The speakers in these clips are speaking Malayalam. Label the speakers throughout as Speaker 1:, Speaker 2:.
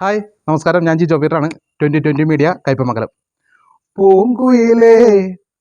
Speaker 1: ഹായ് നമസ്കാരം ഞാൻ ജി ജോബീറാണ് ട്വൻറ്റി ട്വൻറ്റി മീഡിയ കയ്പമംഗലം പൂങ്കുയിലേ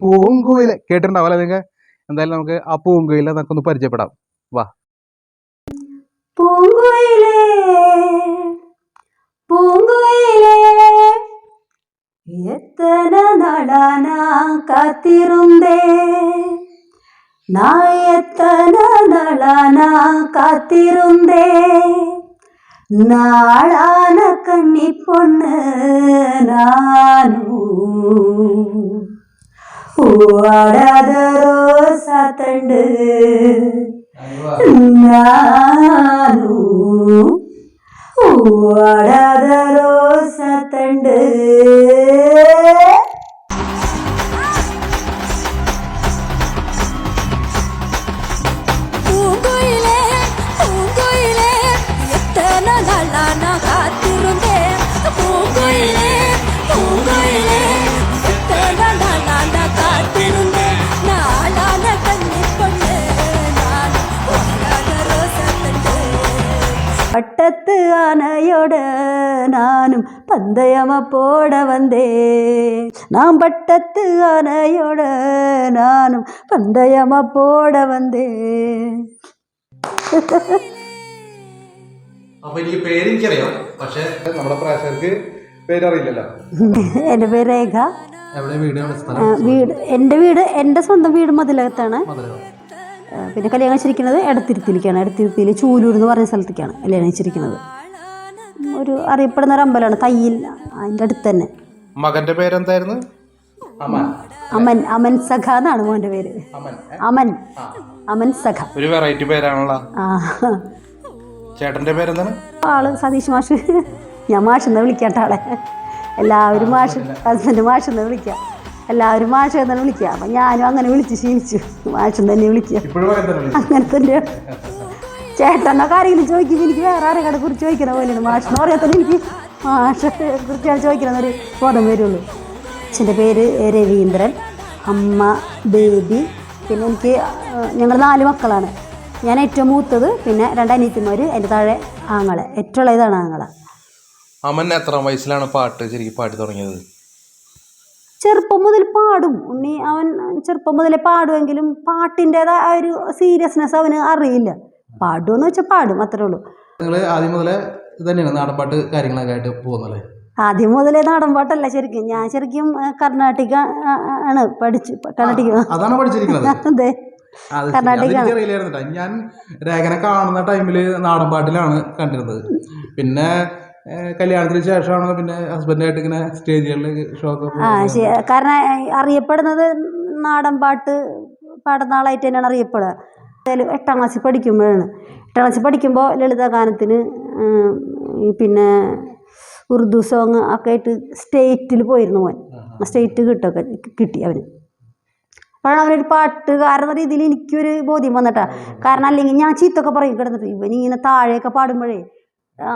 Speaker 1: പൂങ്കുയിലെ കേട്ടിട്ടുണ്ടാവല്ലേ നിങ്ങൾ എന്തായാലും നമുക്ക് ആ പൂങ്കുയിലെ നമുക്കൊന്ന് പരിചയപ്പെടാം വാ
Speaker 2: பூங்குயிலே பூங்குயிலே எத்தனை நாளா நான் காத்திருந்தேன் நான் எத்தனை நாளா நான் காத்திருந்தேன் நாளான கண்ணி பொண்ணு நானும்
Speaker 3: ஓடாதரோ சாத்தண்டு நானும் ஓடாதரோ சாத்தண்டு
Speaker 2: பட்டத்து ஆனையோட நானும் பந்தயம போட வந்தேன் நான் பட்டத்து ஆனையோட நானும் பந்தயம போட வந்தேன்
Speaker 1: അപ്പൊ എനിക്ക് പേര് എനിക്കറിയാം പക്ഷെ നമ്മുടെ പ്രേക്ഷകർക്ക് പേരറിയില്ലല്ലോ
Speaker 2: എൻ്റെ പേര് രേഖ
Speaker 1: എവിടെ വീട് എവിടെ
Speaker 2: ആ,
Speaker 1: സ്ഥലം
Speaker 2: വീട് എൻ്റെ വീട് എൻ്റെ സ്വന്തം വീട് മതിലകത്താണ്
Speaker 1: മധുരം
Speaker 2: ആ, പിന്നെ കല്യാണം കഴിച്ചിരിക്കുന്നത് എടത്തിരുത്തിലേക്കാണ് എടത്തിരുത്തിയിൽ ചൂലൂർ എന്ന് പറയുന്ന സ്ഥലത്തേക്കാണ് കല്യാണം കഴിച്ചിരിക്കുന്നത് ഒരു അറിയപ്പെടുന്ന ഒരു അമ്പലമാണ് തയ്യിൽ. അതിന്റെ അടുത്ത് തന്നെ.
Speaker 1: മകന്റെ പേരെന്തായിരുന്നു? അമൻ.
Speaker 2: അമൻ സഖ എന്നാണ് മോന്റെ പേര്.
Speaker 1: അമൻ.
Speaker 2: അമൻ. സഖ.
Speaker 1: ഒരു വെറൈറ്റി പേരാണല്ലോ ചേട്ടന്റെ പേരെന്താണ്?
Speaker 2: ആൾ സതീഷ് മാഷ്. ഞാൻ മാഷെന്ന് വിളിക്കാട്ട ആളെ. എല്ലാവരും മാഷ് ഹസ്ബൻഡ് മാഷെന്ന് വിളിക്കാം. എല്ലാവരും മാഷ് എന്നാണ് വിളിക്കുക അപ്പം ഞാനും അങ്ങനെ വിളിച്ച് ശീലിച്ചു. മാഷെന്ന് തന്നെ വിളിക്കുക. അങ്ങനെ തന്നെ ചേട്ടനൊക്കെ ആരെങ്കിലും ചോദിക്കും എനിക്ക് വേറെ ആരെങ്കിലും കുറിച്ച് ചോദിക്കുന്ന പോലെയാണ്. മാഷെന്ന് പറയാത്തന്നെ എനിക്ക് മാഷെ കുറിച്ചാണ് ചോദിക്കണമെന്നൊരു ബോധം വരുള്ളൂ. അച്ഛന്റെ പേര് രവീന്ദ്രൻ അമ്മ ബേബി പിന്നെ എനിക്ക് ഞങ്ങൾ നാല് മക്കളാണ്. ഞാൻ ഏറ്റവും മൂത്തത് പിന്നെ രണ്ട് അനിയത്തിമാർ എന്റെ താഴെ ആങ്ങളെ. ഏറ്റവും ഉള്ളതാണ് ആങ്ങളെ.
Speaker 1: അമൻ എത്ര വയസ്സിലാണ് പാട്ട് ശരിക്കും പാടി തുടങ്ങിയത്?
Speaker 2: ചെറുപ്പം മുതൽ പാടും. ഉണ്ണി അവൻ ചെറുപ്പം മുതലേ പാടുമെങ്കിലും പാട്ടിന്റെതായ ഒരു സീരിയസ്നെസ് അവന് അറിയില്ല. പാടുമെന്ന് വെച്ചാൽ പാടും അത്രേ ഉള്ളൂ.
Speaker 1: നിങ്ങൾ ആദ്യം മുതലേ തന്നെയാണ് നാടൻപാട്ട് കാര്യങ്ങളൊക്കെ ആയിട്ട് പോകുന്നല്ലേ
Speaker 2: ആദ്യം മുതലേ നാടൻപാട്ടല്ല ശരിക്കും. ഞാൻ ശരിക്കും കർണാടക കർണാട്ടിക ആണ് പഠിച്ചു കർണാട്ടിക.
Speaker 1: അതാണ് പഠിച്ചിരിക്കുന്നത്.
Speaker 2: അതെ.
Speaker 1: ട്ടോ. ഞാൻ രേഖനെ കാണുന്ന ടൈമിൽ നാടൻപാട്ടിലാണ് കണ്ടിരുന്നത്. പിന്നെ കല്യാണത്തിന് ശേഷമാണ് പിന്നെ ഹസ്ബൻഡായിട്ട് ഇങ്ങനെ സ്റ്റേജുകളിൽ ഷോ
Speaker 2: ആ കാരണം അറിയപ്പെടുന്നത് നാടൻ പാട്ട് പാടുന്ന ആളായിട്ട് തന്നെയാണ് അറിയപ്പെടുക. ഏതായാലും എട്ടാം ക്ലാസ്സിൽ പഠിക്കുമ്പോഴാണ്. എട്ടാം ക്ലാസ്സിൽ പഠിക്കുമ്പോൾ ലളിതഗാനത്തിന് പിന്നെ ഉറുദു സോങ് ഒക്കെ ആയിട്ട് സ്റ്റേറ്റിൽ പോയിരുന്നു മോൻ. സ്റ്റേറ്റ് കിട്ടൊക്കെ കിട്ടി അവന്. അപ്പോഴാണ് അവനൊരു പാട്ടുകാരൻ എന്ന രീതിയിൽ എനിക്കൊരു ബോധ്യം വന്നിട്ടാ. കാരണം അല്ലെങ്കിൽ ഞാൻ ചീത്തൊക്കെ പറയും കിടന്നിട്ട്. ഇവൻ ഇങ്ങനെ താഴെയൊക്കെ പാടുമ്പോഴേ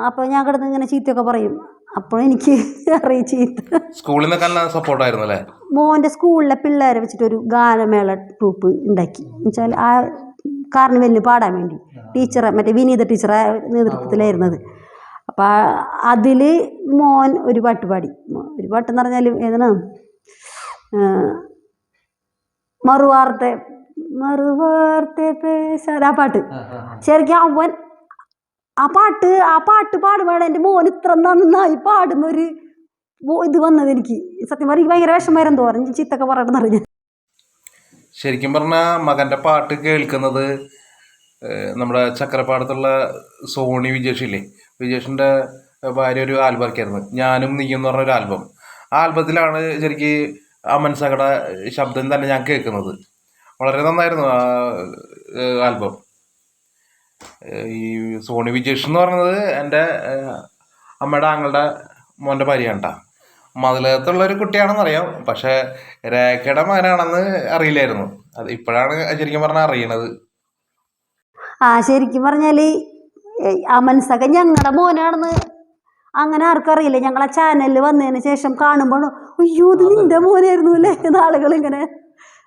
Speaker 2: അപ്പോൾ ഞാൻ കിടന്ന് ഇങ്ങനെ ചീത്തയൊക്കെ പറയും. അപ്പോൾ എനിക്ക് അറിയി ചീത്ത.
Speaker 1: സ്കൂളിൽ നിന്നൊക്കെ സപ്പോർട്ടായിരുന്നു അല്ലേ
Speaker 2: മോന്റെ സ്കൂളിലെ പിള്ളേരെ വെച്ചിട്ടൊരു ഗാനമേള ട്രൂപ്പ് ഉണ്ടാക്കി. എന്നുവെച്ചാൽ ആ കാർണിവലിന് പാടാൻ വേണ്ടി. ടീച്ചറെ മറ്റേ വിനീത ടീച്ചറെ നേതൃത്വത്തിലായിരുന്നത്. അപ്പം അതിൽ മോൻ ഒരു പാട്ട് പാടി. ഒരു പാട്ടെന്ന് പറഞ്ഞാൽ ഏതാണ്? മറുവാർത്തെ മറുവാർത്തെ പേശാൻ ആ പാട്ട്. ശരിക്കും അവൻ ആ പാട്ട് ആ പാട്ട് പാടുമ്പോഴാണ് എന്റെ മോൻ ഇത്ര നന്നായി പാടുന്നൊരു ഇത് വന്നത് എനിക്ക്. സത്യം എനിക്ക് ഭയങ്കര വിഷമമായിരുന്നു തോന്നുന്നു. ചീത്തൊക്കെ പറയണമെന്നറിഞ്ഞ
Speaker 1: ശരിക്കും പറഞ്ഞാൽ മകന്റെ പാട്ട് കേൾക്കുന്നത് നമ്മുടെ ചക്രപ്പാടത്തുള്ള സോണി വിജേഷില്ലേ? വിജേഷിന്റെ ഭാര്യ ഒരു ആൽബം ഞാനും നീ എന്ന് പറഞ്ഞ ഒരു ആൽബം. ആ ആൽബത്തിലാണ് ശരിക്ക് അമൻ സകട ശബ്ദം തന്നെ ഞാൻ കേൾക്കുന്നത്. വളരെ നന്നായിരുന്നു ആ ആൽബം. ഈ സോണി വിജേഷ് എന്ന് പറയുന്നത് എന്റെ അമ്മയുടെ ആങ്ങളുടെ മോന്റെ ഭാര്യയാണ് കേട്ടോ മതിലകത്തുള്ള ഒരു കുട്ടിയാണെന്ന് അറിയാം പക്ഷേ രേഖയുടെ മകനാണെന്ന് അറിയില്ലായിരുന്നു. അത് ഇപ്പോഴാണ് ശരിക്കും പറഞ്ഞാൽ അറിയണത്.
Speaker 2: ആ ശരിക്കും പറഞ്ഞാൽ ആ മനസ്സൊക്കെ ഞങ്ങളുടെ മോനാണെന്ന് അങ്ങനെ ആർക്കും അറിയില്ല. ഞങ്ങളെ ചാനലിൽ വന്നതിന് ശേഷം കാണുമ്പോൾ അയ്യോ ഇത് നിന്റെ മോനായിരുന്നു അല്ലേ? ആളുകൾ ഇങ്ങനെ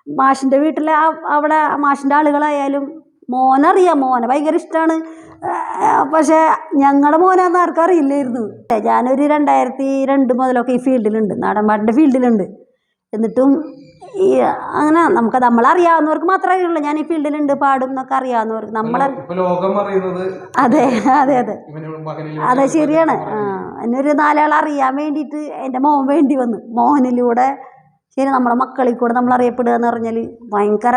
Speaker 2: മാഷിന്റെ വീട്ടിലെ അവിടെ മാഷിന്റെ ആളുകളായാലും മോനറിയാം മോനെ ഭയങ്കര ഇഷ്ടമാണ് പക്ഷേ ഞങ്ങളുടെ മോനാന്ന് ആർക്കും അറിയില്ലായിരുന്നു. ഞാനൊരു രണ്ടായിരത്തി രണ്ട് മുതലൊക്കെ ഈ ഫീൽഡിലുണ്ട് നാടൻപാടിന്റെ ഫീൽഡിലുണ്ട്. എന്നിട്ടും ഈ അങ്ങനെ നമുക്ക് നമ്മളറിയാവുന്നവർക്ക് മാത്രമേ അറിയുള്ളൂ. ഞാൻ ഈ ഫീൽഡിലുണ്ട് പാടും എന്നൊക്കെ അറിയാവുന്നവർക്ക്
Speaker 1: നമ്മൾ
Speaker 2: അതെ അതെ അതെ. അതെ ശരിയാണ്. എന്നൊരു നാലാൾ അറിയാൻ വേണ്ടിയിട്ട് എന്റെ മോൻ വേണ്ടി വന്നു. മോഹനിലൂടെ ശരി നമ്മളെ മക്കളിൽ കൂടെ നമ്മൾ അറിയപ്പെടുക എന്ന് പറഞ്ഞാൽ ഭയങ്കര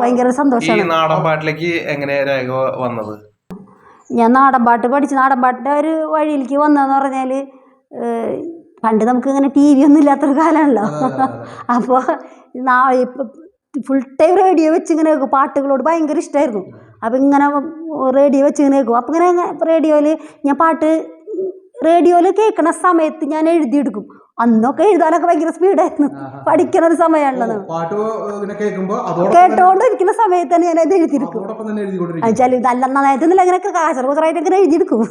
Speaker 2: ഭയങ്കര സന്തോഷമാണ്.
Speaker 1: നാടൻ പാട്ടിലേക്ക് എങ്ങനെ രേഖ വന്നത്?
Speaker 2: ഞാൻ നാടൻ പാട്ട് പഠിച്ചു. നാടൻ പാട്ടിന്റെ ഒരു വഴിയിലേക്ക് വന്നതെന്ന് പറഞ്ഞാൽ പണ്ട് നമുക്ക് ഇങ്ങനെ ടി വി ഒന്നും ഇല്ലാത്തൊരു കാലമാണല്ലോ. അപ്പോൾ ഇപ്പം ഫുൾ ടൈം റേഡിയോ വെച്ച് ഇങ്ങനെ കേൾക്കും. പാട്ടുകളോട് ഭയങ്കര ഇഷ്ടമായിരുന്നു അപ്പം ഇങ്ങനെ റേഡിയോ വെച്ച് ഇങ്ങനെ കേൾക്കും. അപ്പം ഇങ്ങനെ റേഡിയോയിൽ ഞാൻ പാട്ട് റേഡിയോയിൽ കേൾക്കണ സമയത്ത് ഞാൻ എഴുതിയെടുക്കും. അന്നൊക്കെ എഴുതാനൊക്കെ ഭയങ്കര സ്പീഡായിരുന്നു. പഠിക്കണ ഒരു സമയമാണല്ലോ
Speaker 4: പാട്ട്
Speaker 2: ഇരിക്കുന്ന സമയത്ത് തന്നെ ഞാൻ അത്
Speaker 4: എഴുതിയിരിക്കും
Speaker 2: എന്നുവെച്ചാൽ നല്ല നന്നായിട്ടൊന്നുമില്ല ഇങ്ങനെ കാസർഗോസറായിട്ട് ഇങ്ങനെ എഴുതിയെടുക്കും.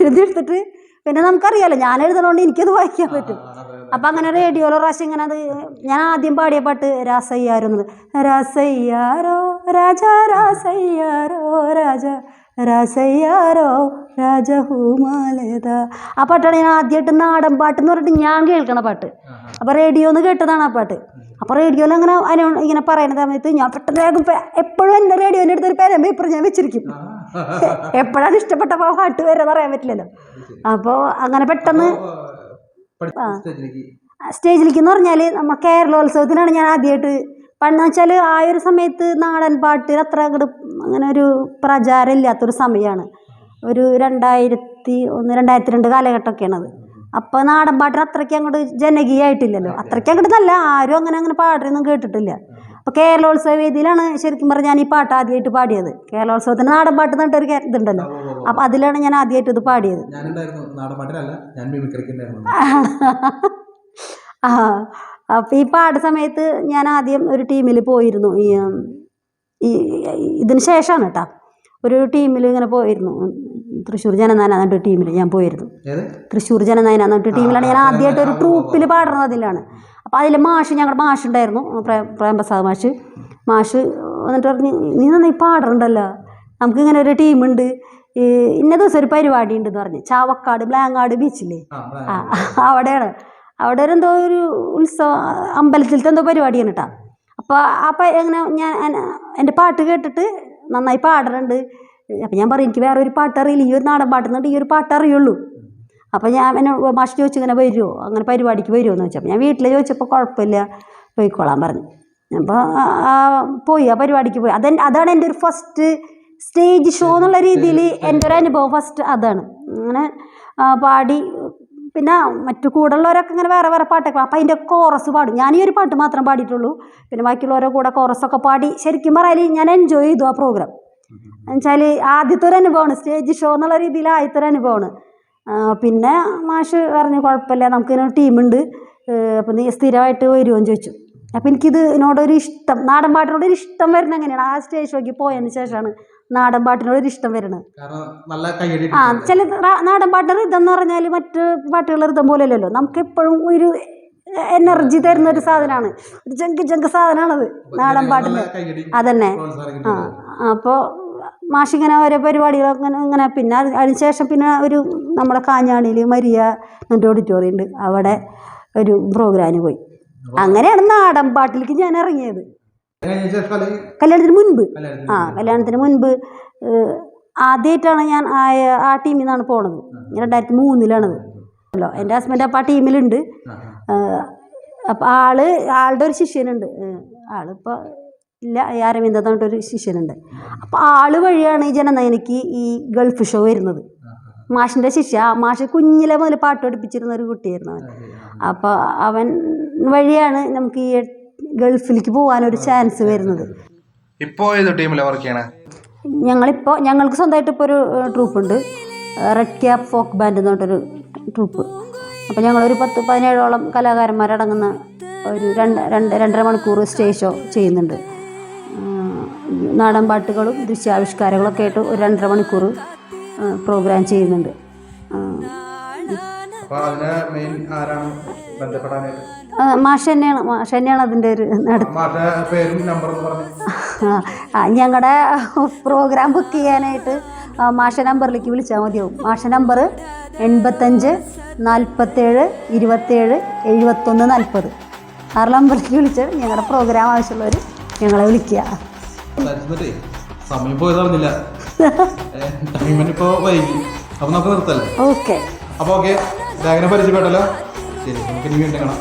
Speaker 2: എഴുതിയെടുത്തിട്ട് പിന്നെ നമുക്കറിയാലോ ഞാൻ എഴുതണോണ്ട് എനിക്കത് വായിക്കാൻ പറ്റും. അപ്പം അങ്ങനെ റേഡിയോയിലോ പ്രാവശ്യം ഇങ്ങനെ അത് ഞാൻ ആദ്യം പാടിയ പാട്ട് രാസയ്യാരോ എന്നത് രാസയ്യാരോ രാജ രാസയ്യാരോ രാജ. രാസയ്യാരോ രാജഹൂമാലേത. ആ പാട്ടാണ് ഞാൻ ആദ്യമായിട്ട് നാടൻ പാട്ട് എന്ന് പറഞ്ഞിട്ട് ഞാൻ കേൾക്കണ പാട്ട്. അപ്പോൾ റേഡിയോന്ന് കേട്ടതാണ് ആ പാട്ട്. അപ്പോൾ റേഡിയോയിൽ അങ്ങനെ അനു ഇങ്ങനെ പറയുന്ന സമയത്ത് ഞാൻ പെട്ടെന്ന് വേഗം എപ്പോഴും എന്റെ റേഡിയോന്റെ അടുത്ത് ഒരു പേരം പേപ്പർ ഞാൻ വെച്ചിരിക്കും. എപ്പോഴാണ് ഇഷ്ടപ്പെട്ട പാട്ട് വരെ പറയാൻ പറ്റില്ലല്ലോ. അപ്പോൾ അങ്ങനെ പെട്ടെന്ന്
Speaker 4: സ്റ്റേജിലേക്ക്.
Speaker 2: എന്ന് പറഞ്ഞാൽ നമ്മൾ കേരളോത്സവത്തിനാണ് ഞാൻ ആദ്യമായിട്ട് പണ്ട് വെച്ചാൽ ആ ഒരു സമയത്ത് നാടൻ പാട്ട് അത്ര അങ്ങോട്ട് അങ്ങനെ ഒരു പ്രചാരം ഇല്ലാത്തൊരു സമയമാണ് ഒരു രണ്ടായിരത്തി ഒന്ന് രണ്ടായിരത്തി രണ്ട് കാലഘട്ടമൊക്കെയാണത് അപ്പോൾ നാടൻ പാട്ടിന് അത്രയ്ക്ക് അങ്ങോട്ട് ജനകീയമായിട്ടില്ലല്ലോ അത്രയ്ക്ക് അങ്ങോട്ട് നല്ല ആരും അങ്ങനെ അങ്ങനെ പാടുന്നൊന്നും കേട്ടിട്ടില്ല. അപ്പോൾ കേരളോത്സവ വേദിയിലാണ് ശരിക്കും പറഞ്ഞാൽ ഞാൻ ഈ പാട്ട് ആദ്യമായിട്ട് പാടിയത്. കേരളോത്സവത്തിന് നാടൻ പാട്ട് എന്നിട്ടൊരു ഇതുണ്ടല്ലോ. അപ്പോൾ അതിലാണ് ഞാൻ ആദ്യമായിട്ട് ഇത് പാടിയത്. ആ അപ്പോൾ ഈ പാട് സമയത്ത് ഞാൻ ആദ്യം ഒരു ടീമിൽ പോയിരുന്നു. ഈ ഈ ഇതിന് ശേഷമാണ് കേട്ടോ ഒരു ടീമിൽ ഇങ്ങനെ പോയിരുന്നു. തൃശ്ശൂർ എന്നിട്ട് ടീമിൽ ഞാൻ പോയിരുന്നു. തൃശ്ശൂർ ജനനായന എന്നിട്ട് ടീമിലാണ് ഞാൻ ആദ്യമായിട്ട് ഒരു ട്രൂപ്പിൽ പാടുന്നത് അതിലാണ്. അപ്പോൾ അതിൽ മാഷ് ഞങ്ങളുടെ മാഷ് ഉണ്ടായിരുന്നു. പ്രേ പ്രേംപ്രസാദ് മാഷ്. മാഷ് എന്നിട്ട് പറഞ്ഞ് നീ നന്നായി പാടുന്നുണ്ടല്ലോ നമുക്കിങ്ങനെ ഒരു ടീമുണ്ട്. ഇന്ന ദിവസം ഒരു പരിപാടി ഉണ്ടെന്ന് പറഞ്ഞ്. ചാവക്കാട് ബ്ലാങ്ങാട് ബീച്ചില്ലേ
Speaker 4: ആ
Speaker 2: അവിടെയാണ്. അവിടെ ഒരു എന്തോ ഒരു ഉത്സവം അമ്പലത്തിലത്തെ എന്തോ പരിപാടിയാണ് കേട്ടോ അപ്പോൾ അപ്പോൾ എങ്ങനെ ഞാൻ എന്റെ പാട്ട് കേട്ടിട്ട് നന്നായി പാടുന്നുണ്ട് അപ്പം ഞാൻ പറയും എനിക്ക് വേറെ ഒരു പാട്ട് അറിയില്ല ഈ ഒരു നാടൻ പാട്ടുന്നുണ്ട് ഈ ഒരു പാട്ട് അറിയുള്ളൂ അപ്പോൾ ഞാൻ എന്നെ മാഷ് ചോദിച്ചു ഇങ്ങനെ വരുമോ അങ്ങനെ പരിപാടിക്ക് വരുമോ എന്ന് ചോദിച്ചപ്പോൾ ഞാൻ വീട്ടിൽ ചോദിച്ചപ്പോൾ കുഴപ്പമില്ല പോയിക്കോളാൻ പറഞ്ഞു. അപ്പോൾ പോയി ആ പരിപാടിക്ക് പോയി. അതെ അതാണ് എന്റെ ഒരു ഫസ്റ്റ് സ്റ്റേജ് ഷോ എന്നുള്ള രീതിയിൽ എന്റെ ഒരു അനുഭവം ഫസ്റ്റ് അതാണ്. അങ്ങനെ പാടി പിന്നെ മറ്റു കൂടുള്ളവരൊക്കെ ഇങ്ങനെ വേറെ വേറെ പാട്ടൊക്കെ അപ്പം അതിന്റെ കോറസ് പാടും. ഞാൻ ഈ ഒരു പാട്ട് മാത്രം പാടിയിട്ടുള്ളൂ. പിന്നെ ബാക്കിയുള്ളവരുടെ കൂടെ കോറസൊക്കെ പാടി ശരിക്കും പറയാൽ ഞാൻ എൻജോയ് ചെയ്തു ആ പ്രോഗ്രാം എന്നുവെച്ചാൽ ആദ്യത്തെ ഒരു അനുഭവമാണ്. സ്റ്റേജ് ഷോ എന്നുള്ള രീതിയിൽ ആദ്യത്തെ ഒരു അനുഭവമാണ്. പിന്നെ മാഷ് പറഞ്ഞു കുഴപ്പമില്ല നമുക്കിങ്ങനെ ടീമുണ്ട് അപ്പം നീ സ്ഥിരമായിട്ട് വരുമോ എന്ന് ചോദിച്ചു. അപ്പം എനിക്കിത് ഇതിനോടൊരു ഇഷ്ടം നാടൻ പാട്ടിനോടൊരു ഇഷ്ടം വരുന്നത് എങ്ങനെയാണ്? ആ സ്റ്റേജ് ഷോയ്ക്ക് പോയതിന് ശേഷമാണ് നാടൻ പാട്ടിനോടൊരു ഇഷ്ടം വരുന്നത്. ആ ചില നാടൻ പാട്ടിന് ഇതെന്ന് പറഞ്ഞാൽ മറ്റ് പാട്ടുകളുടെ ഇതം പോലെയല്ലല്ലോ. നമുക്ക് എപ്പോഴും ഒരു എനർജി തരുന്ന ഒരു സാധനമാണ്. ഒരു ജങ്ക് ജങ്ക് സാധനമാണത് നാടൻ
Speaker 4: പാട്ടിന്.
Speaker 2: അതന്നെ. ആ അപ്പോൾ മാഷിങ്ങനെ ഓരോ പരിപാടികളൊക്കെ അങ്ങനെ ഇങ്ങനെ പിന്നെ അതിനുശേഷം ശേഷം പിന്നെ ഒരു നമ്മുടെ കാഞ്ഞാണിയിൽ മരിയ എന്റെ ഓഡിറ്റോറിയം ഉണ്ട്. അവിടെ ഒരു പ്രോഗ്രാമിന് പോയി. അങ്ങനെയാണ് നാടൻ പാട്ടിലേക്ക് ഞാൻ ഇറങ്ങിയത്. കല്യാണത്തിന് മുൻപ്. ആ കല്യാണത്തിന് മുൻപ് ആദ്യമായിട്ടാണ് ഞാൻ ആ ടീമിൽ നിന്നാണ് പോണത്. രണ്ടായിരത്തി മൂന്നിലാണത് അല്ലോ എന്റെ ഹസ്ബൻഡ് അപ്പം ആ ടീമിലുണ്ട് അപ്പോൾ ആൾ ആളുടെ ഒരു ശിഷ്യനുണ്ട്. ആളിപ്പോൾ ഇല്ല അരവിന്ദ പറഞ്ഞിട്ടൊരു ശിഷ്യനുണ്ട്. അപ്പോൾ ആൾ വഴിയാണ് ഈ ജനനയനക്ക് ഈ ഗൾഫ് ഷോ വരുന്നത്. മാഷിന്റെ ശിഷ്യ ആ മാഷ് കുഞ്ഞിലെ മുതൽ പാട്ട് പഠിപ്പിച്ചിരുന്ന ഒരു കുട്ടിയായിരുന്നു അവൻ. അപ്പോൾ അവൻ വഴിയാണ് നമുക്ക് ഈ ഗൾഫിലേക്ക് ഒരു ചാൻസ് വരുന്നത്.
Speaker 1: ഇപ്പോ ഏത് ടീമിലാണ് വർക്ക് ചെയ്യണേ?
Speaker 2: ഞങ്ങളിപ്പോൾ ഞങ്ങൾക്ക് സ്വന്തമായിട്ട് ഇപ്പോൾ ഒരു ട്രൂപ്പ് ഉണ്ട്. റെഡ് ക്യാപ് ഫോക്ക് ബാൻഡ് എന്ന് പറഞ്ഞിട്ടൊരു ട്രൂപ്പ് അപ്പോൾ ഞങ്ങളൊരു പത്ത് പതിനേഴോളം കലാകാരന്മാരടങ്ങുന്ന ഒരു രണ്ട് രണ്ട് രണ്ടര മണിക്കൂർ സ്റ്റേജ് ഷോ ചെയ്യുന്നുണ്ട്. നാടൻ പാട്ടുകളും ദൃശ്യാവിഷ്കാരങ്ങളൊക്കെ ആയിട്ട് ഒരു രണ്ടര മണിക്കൂർ പ്രോഗ്രാം ചെയ്യുന്നുണ്ട്.
Speaker 4: മെയിൻ ആരാണ് ബന്ധപ്പെടാനായിട്ട്?
Speaker 2: മാഷ് തന്നെയാണ് മാഷ് തന്നെയാണ് അതിന്റെ ഒരു ഞങ്ങളുടെ പ്രോഗ്രാം ബുക്ക് ചെയ്യാനായിട്ട് മാഷ നമ്പറിലേക്ക് വിളിച്ചാൽ മതിയാവും. മാഷ നമ്പർ എൺപത്തഞ്ച് നാൽപ്പത്തേഴ് ഇരുപത്തേഴ് എഴുപത്തൊന്ന് നാൽപ്പത് ആറ് നമ്പറിലേക്ക് വിളിച്ച് ഞങ്ങളുടെ പ്രോഗ്രാം ആവശ്യമുള്ളവർ ഞങ്ങളെ വിളിക്കുക.
Speaker 4: സമയം പോയതറിഞ്ഞില്ല വൈകി. അപ്പോൾ നമുക്ക് നിർത്തല്ലേ?
Speaker 2: ഓക്കെ
Speaker 4: അപ്പൊ ഓക്കെ പരിചയപ്പെട്ടല്ലോ. ശരി നമുക്ക് ഇനി വീണ്ടും കാണാം.